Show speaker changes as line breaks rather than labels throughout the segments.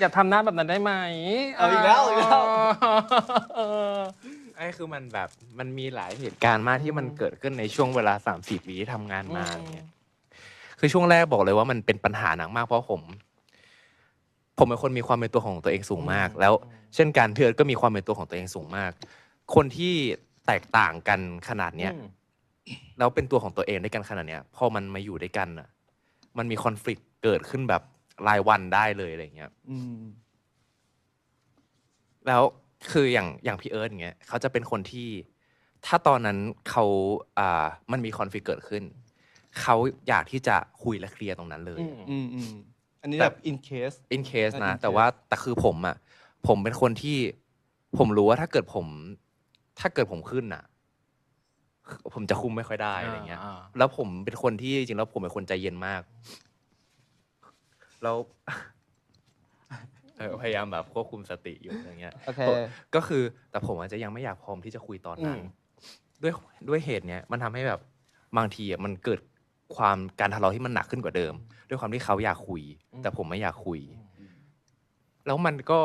อย่าทำหน้าแบบนั้นได้ไหม
เอาอีกแล้วอีกแล้ว
เออ
ไอ้คือมันแบบมันมีหลายเหตุการณ์มากที่มันเกิดขึ้นในช่วงเวลาสามสี่ปีที่ทำงานมาเนี่ย คือช่วงแรกบอกเลยว่ามันเป็นปัญหาหนักมากเพราะผม ผมเป็นคนมีความเป็นตัวของตัวเองสูงมาก แล้ว เช่นกันเพื่อนก็มีความเป็นตัวของตัวเองสูงมาก คนที่แตกต่างกันขนาดเนี้ย
อืม
แล้วเป็นตัวของตัวเองด้วยกันขนาดเนี้ยพอมันมาอยู่ด้วยกันอะ มันมีคอน FLICT เกิดขึ้นแบบรายวันได้เลยอะไรเงี้ย
อืม
แล้วคืออย่างอย่างพี่เอิร์ธอย่างเงี้ยเขาจะเป็นคนที่ถ้าตอนนั้นเขาอ่ามันมีคอนฟ lict เกิดขึ้น เขาอยากที่จะคุยและเคลียร์ตรงนั้นเลย
อืม
อืมอืมอันนี้
แต่
แบบ in case
in case
อ่า
นะ
in
แต่
case
ว่าแต่คือผมอะผมเป็นคนที่ผมรู้ว่าถ้าเกิดผม ถ้าเกิดผมขึ้นอะ ผมจะคุมไม่ค่อยได้อะไรเงี้ย
อ่า
แล้วผมเป็นคนที่จริงๆแล้วผมเป็นคนใจเย็นมาก แล้ว เออพยายามแบบควบคุมสติอยู่อย่างเงี้ย
โอเค
ก็คือแต่ผมอาจจะยังไม่อยากพร้อมที่จะคุยตอนนั้น
อืม
ด้วยด้วยเหตุเนี้ยมันทำให้แบบบางทีอะมันเกิดความการทะเลาะที่มันหนักขึ้นกว่าเดิม ด้วยความที่เขาอยากคุยแต่ผมไม่อยากคุย แล้วมันก็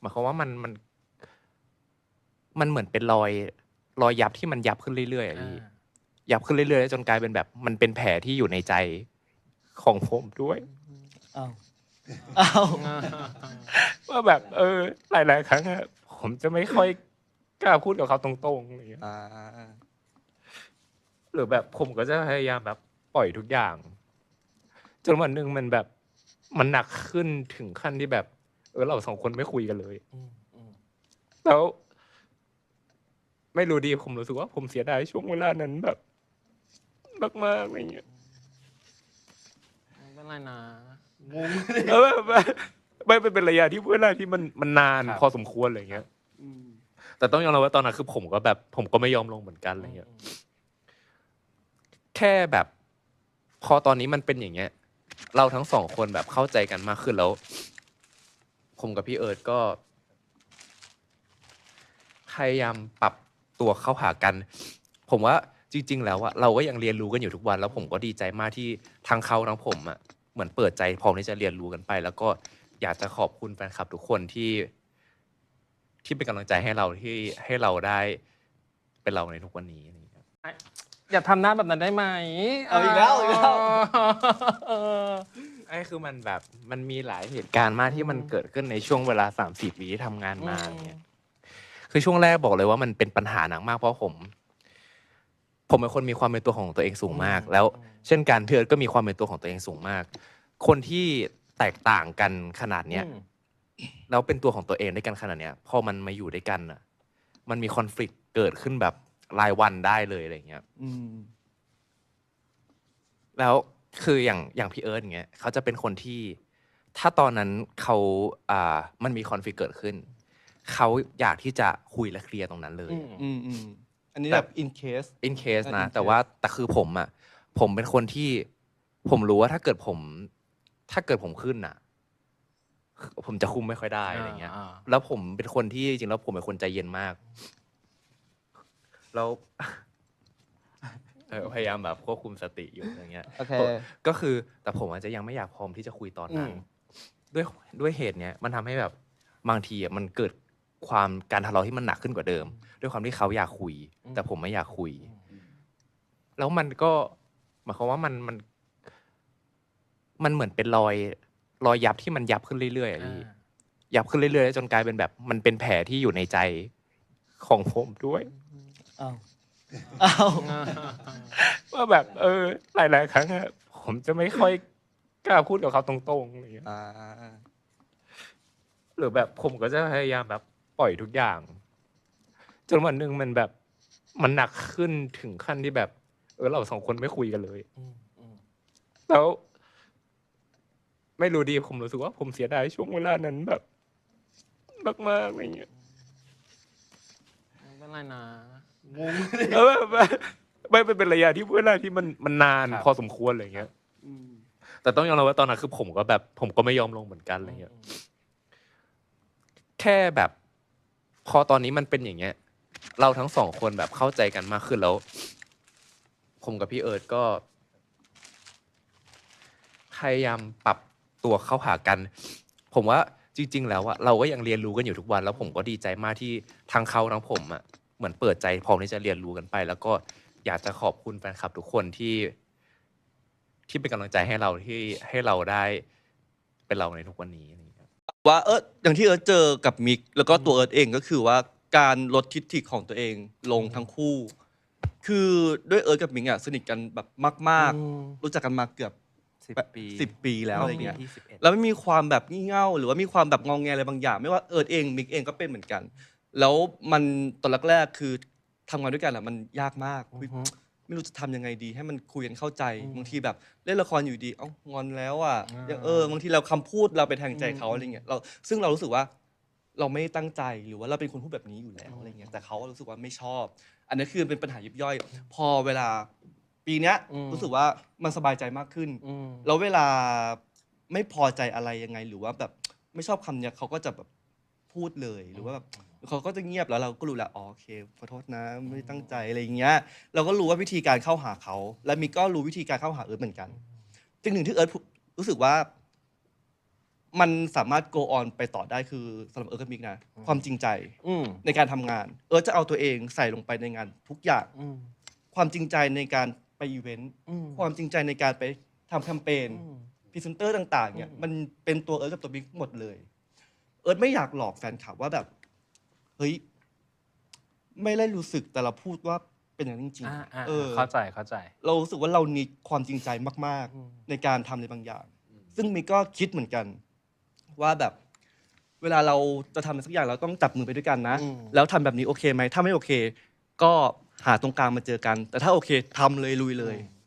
หมายความว่ามันมัน มันเหมือนเป็นรอย รอยยับที่มันยับขึ้นเรื่อยๆอะพี่ยับขึ้นเรื่อยๆจนกลายเป็นแบบมันเป็นแผลที่อยู่ในใจของผมด้วย
อ้าวอ้าว
ว่าแบบ เออ หลายๆครั้งอะผมจะไม่ค่อยกล้าพูดกับเขาตรงๆอะไรเงี้ย
อ่า
หรือแบบผมก็จะพยายามแบบปล่อยทุกอย่าง จนวันหนึ่งมันแบบมันหนักขึ้นถึงขั้นที่แบบ เออเราสองคนไม่คุยกันเลย
อืมอืม
แล้ว ไม่รู้ดีผมรู้สึกว่าผมเสียดายช่วงเวลานั้นแบบมากๆอะไรเงี้ย
ไม่เป็นไรนะ
งง
เออแบบไม่ไม่เป็นระยะที่เวลาที่มันมันนาน
ครับ
พอสมควรอะไรเงี้ย
อืม
แต่ต้องยอมรับว่าตอนนั้นคือผมก็แบบผมก็ไม่ยอมลงเหมือนกันอะไรเงี้ย แค่แบบ พอตอนนี้มันเป็นอย่างเงี้ย เราทั้งสองคนแบบเข้าใจกันมากขึ้นแล้ว ผมกับพี่เอิร์ดก็ พยายามปรับ ตัวเข้าหากัน ผมว่าจริง ๆ แล้วอะเราก็ยังเรียนรู้กันอยู่ทุกวัน แล้วผมก็ดีใจมากที่ทั้งเขาทั้งผมอะเหมือนเปิดใจพร้อมที่จะเรียนรู้กันไป แล้วก็อยากจะขอบคุณแฟนคลับทุกคนที่ ที่เป็นกำลังใจให้เราที่ให้เราได้เป็นเราในทุกวันนี้อะไรอย่างเงี้ย
อย่าทำหน้าแบบนั้นได้ไหม
เอาอีกแล้วอีกแล้ว
เออ
ไอ้คือมันแบบมันมีหลายเหตุการณ์มากที่มันเกิดขึ้นในช่วงเวลาสามสี่ปีที่ทำงานมา
อืม
เนี่ย คือช่วงแรกบอกเลยว่ามันเป็นปัญหาหนักมากเพราะผม ผมเป็นคนมีความเป็นตัวของตัวเองสูงมาก แล้ว เช่นกันเพื่อนก็มีความเป็นตัวของตัวเองสูงมาก คนที่แตกต่างกันขนาดเนี้ย
อืม
แล้วเป็นตัวของตัวเองด้วยกันขนาดเนี้ยพอมันมาอยู่ด้วยกันอะ มันมีคอน FLICT เกิดขึ้นแบบรายวันได้เลยอะไรเงี้ย
อืม
แล้วคืออย่างอย่างพี่เอิร์ธอย่างเงี้ยเขาจะเป็นคนที่ ถ้าตอนนั้นเขาอ่ามันมีคอนฟ lict เกิดขึ้น เขาอยากที่จะคุยและเคลียร์ตรงนั้นเลย
อืม
อืมอืมอันนี้
แต่
แบบ in case
in case
อ่า
นะ
in case
แต่ว่าแต่คือผมอะ ผมเป็นคนที่ผมรู้ว่าถ้าเกิดผม ถ้าเกิดผมขึ้นอะ ผมจะคุมไม่ค่อยได้อะไรเงี้ย
อ่า
แล้วผมเป็นคนที่จริงๆแล้วผมเป็นคนใจเย็นมาก แล้วเออพยายามแบบควบคุมสติอยู่อย่างเงี้ย
โอเค
ก็คือแต่ผมอาจจะยังไม่อยากพร้อมที่จะคุยตอนนั้น
อืม
ด้วยด้วยเหตุเนี้ยมันทำให้แบบบางทีอะมันเกิด ความการทะเลาะที่มันหนักขึ้นกว่าเดิม ด้วยความที่เขาอยากคุย แต่ผมไม่อยากคุย แล้วมันก็หมายความว่ามันมัน มันเหมือนเป็นรอย รอยยับที่มันยับขึ้นเรื่อยๆอะพี่ยับขึ้นเรื่อยๆจนกลายเป็นแบบ มันเป็นแผลที่อยู่ในใจของผมด้วย
อ้าวอ้าว
ว่าแบบ เออ หลายๆครั้งอะผมจะไม่ค่อยกล้าพูดกับเขาตรงๆอะไรอย่างเงี้ย
อ่า
หรือแบบผมก็จะพยายามแบบ ปล่อยทุกอย่าง จนวันหนึ่งมันแบบมันหนักขึ้นถึงขั้นที่แบบ เออเราสองคนไม่คุยกันเลย
อืมอืม
แล้ว ไม่รู้ดีผมรู้สึกว่า ผมเสียดายช่วงเวลานั้นแบบมากๆอะไรเงี้ย
ไม่เป็นไรนะ
งง
เออแบบไม่ไม่เป็นระยะที่เวลาที่มันมันนาน
ครับ
พอสมควรอะไรเงี้ย
อืม
แต่ต้องยอมรับว่าตอนนั้นคือผมก็แบบ ผมก็ไม่ยอมลงเหมือนกันอะไรเงี้ย แค่แบบ พอตอนนี้มันเป็นอย่างเงี้ย เราทั้งสองคนแบบเข้าใจกันมากขึ้นแล้ว ผมกับพี่เอิร์ดก็พยายามปรับตัวเข้าหากัน ผมว่าจริง ๆ แล้วอะเราก็ยังเรียนรู้กันอยู่ทุกวัน แล้วผมก็ดีใจมากที่ทั้งเขาทั้งผมอะเหมือนเปิดใจพร้อมที่จะเรียนรู้กันไป แล้วก็อยากจะขอบคุณแฟนคลับทุกคนที่ที่เป็นกำลังใจให้เราที่ให้เราได้เป็นเราในทุกวันนี้
ว่าเอออย่างที่เอิร์ธเจอกับมิก แล้วก็ตัวเอิร์ธเองก็คือว่าการลดทิฐิของตัวเองลงทั้งคู่ คือด้วยเอิร์ธกับมิกอะสนิทกันแบบมาก
อืม
ๆรู้จักกันมาเกือบ
สิบ
แบบ
ปี
สิบปีแล้วอะไรเงี้ย
ที่สิบเอ็ด
แล้วไม่มีความแบบงี่เง่าหรือว่ามีความแบบงองแงอะไรบางอย่าง ไม่ว่าเอิร์ธเองมิกเองก็เป็นเหมือนกัน แล้วมันตอนแรกๆคือทำงานด้วยกันอะมันยากมาก
อือฮึ
ไม่รู้จะทำยังไงดี ให้มันคุยกันเข้าใจ
อืม
บางทีแบบเล่นละครอยู่ดีเอ้างอนแล้วอะ
อ่า
ยังเออบางทีเราคำพูดเราไปแทงใจเขา
อืม
อะไรเงี้ยเราซึ่งเรารู้สึกว่า เราไม่ได้ตั้งใจหรือว่าเราเป็นคนพูดแบบนี้อยู่แล้ว
อืม
อะไรเงี้ยแต่เขารู้สึกว่าไม่ชอบ อันนี้คือเป็นปัญหายิบย่อย พอเวลาปีเนี้ยรู้สึกว่ามันสบายใจมากขึ้น
อืม
แล้วเวลาไม่พอใจอะไรยังไงหรือว่าแบบไม่ชอบคำเนี้ยเขาก็จะแบบ พูดเลย หรือว่าแบบเขาก็จะเงียบแล้วเราก็รู้แล้วอ๋อโอเคขอโทษนะไม่ได้ตั้งใจอะไรอย่างเงี้ย เราก็รู้ว่าวิธีการเข้าหาเขา และมิกก็รู้วิธีการเข้าหาเอิร์ธเหมือนกันสิ่งหนึ่งที่เอิร์ธรู้สึกว่า มันสามารถ go on ไปต่อได้คือสำหรับเอิร์ธกับมิกนะความจริงใจ
อืม
ในการทำงาน เอิร์ธจะเอาตัวเองใส่ลงไปในงานทุกอย่าง
อืม
ความจริงใจในการไปอีเวนต์
อืม
ความจริงใจในการไปทำแคมเปญ
อืม
พรีเซนเตอร์ต่าง ๆเนี่ย
อืม
มันเป็นตัวเอิร์ธกับตัวบิ๊กหมดเลย เอิร์ธไม่อยากหลอกแฟนคลับว่าแบบ เฮ้ย ไม่ได้รู้สึกแต่เราพูดว่าเป็นอย่างนั้นจริง
อ่าอ่า
ๆเออ
เข้าใจเข้าใจ
เรารู้สึกว่าเรานีความจริงใจมาก
อืม
ๆ ในการทำในบางอย่าง ซึ่งมิกก็คิดเหมือนกัน ว่าแบบเวลาเราจะทำอะไรสักอย่างเราต้องจับมือไปด้วยกันนะ
อืม
แล้วทำแบบนี้โอเคไหมถ้าไม่โอเค ก็หาตรงกลางมาเจอกัน แต่ถ้าโอเคทำเลยลุยเลย
อืม